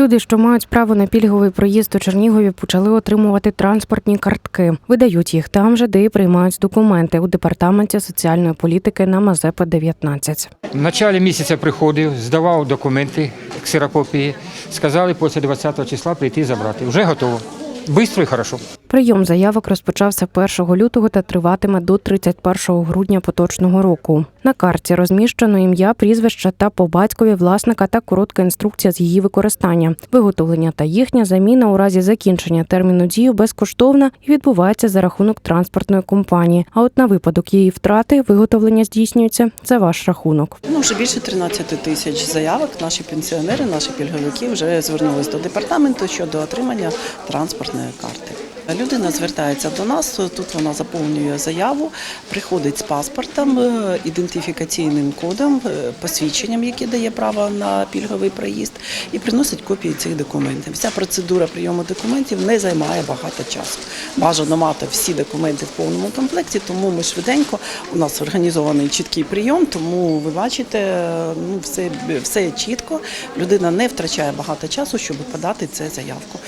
Люди, що мають право на пільговий проїзд у Чернігові, почали отримувати транспортні картки. Видають їх там же, де і приймають документи у департаменті соціальної політики на Мазепа 19. В началі місяця приходив, здавав документи, ксерокопії. Сказали після 20 числа прийти забрати. Вже готово. Бистро і хорошо. Прийом заявок розпочався 1 лютого та триватиме до 31 грудня поточного року. На карті розміщено ім'я, прізвище та по батькові власника та коротка інструкція з її використання. Виготовлення та їхня заміна у разі закінчення терміну дії безкоштовна і відбувається за рахунок транспортної компанії. А от на випадок її втрати виготовлення здійснюється за ваш рахунок. Ну, вже більше 13 тисяч заявок. Наші пенсіонери, наші пільговики вже звернулись до департаменту щодо отримання транспортної карти. Людина звертається до нас. Тут вона заповнює заяву, приходить з паспортом, е, ідентифікаційним кодом, е, посвідченням, яке дає право на пільговий проїзд, і приносить копії цих документів. Вся процедура прийому документів не займає багато часу. Бажано мати всі документи в повному комплекті, тому ми швиденько. У нас організований чіткий прийом, тому ви бачите, ну все, все чітко. Людина не втрачає багато часу, щоб подати це заявку.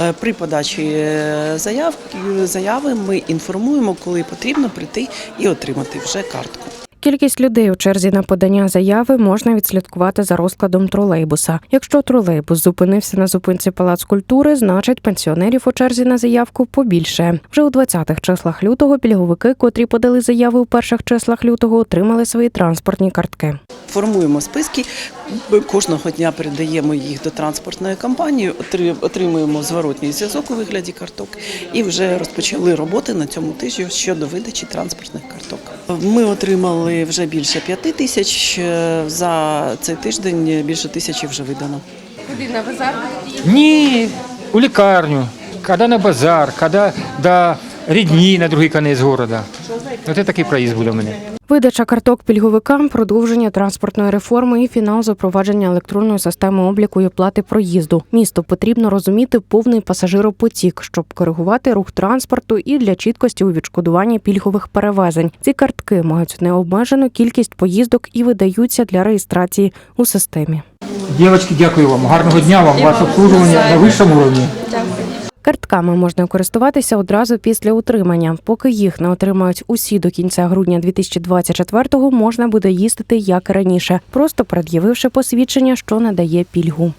Е, При подачі заяв, заяви ми інформуємо, коли потрібно прийти і отримати вже картку. Кількість людей у черзі на подання заяви можна відслідкувати за розкладом тролейбуса. Якщо тролейбус зупинився на зупинці Палац культури, значить пенсіонерів у черзі на заявку побільше. Вже у 20-х числах лютого пільговики, котрі подали заяви у перших числах лютого, отримали свої транспортні картки. Формуємо списки, кожного дня передаємо їх до транспортної компанії, отри- отримуємо зворотній зв'язок у вигляді карток і вже розпочали роботи на цьому тижні щодо видачі транспортних карток. Ми отримали вже більше п'яти тисяч. е, За цей тиждень більше тисячі вже видано. Ні, у лікарню, коли на базар, коли до рідні на другий кінець міста. Ось такий проїзд буде в мене. Видача карток пільговикам, продовження транспортної реформи і фінал запровадження електронної системи обліку і оплати проїзду. Місту потрібно розуміти повний пасажиропотік, щоб коригувати рух транспорту і для чіткості у відшкодуванні пільгових перевезень. Ці картки мають необмежену кількість поїздок і видаються для реєстрації у системі. Дівчатки, дякую вам. Гарного дня вам, ваше обслуговування на вищому рівні. Картками можна користуватися одразу після утримання. Поки їх не отримають усі до кінця грудня 2024-го, можна буде їздити як раніше, просто пред'явивши посвідчення, що надає пільгу.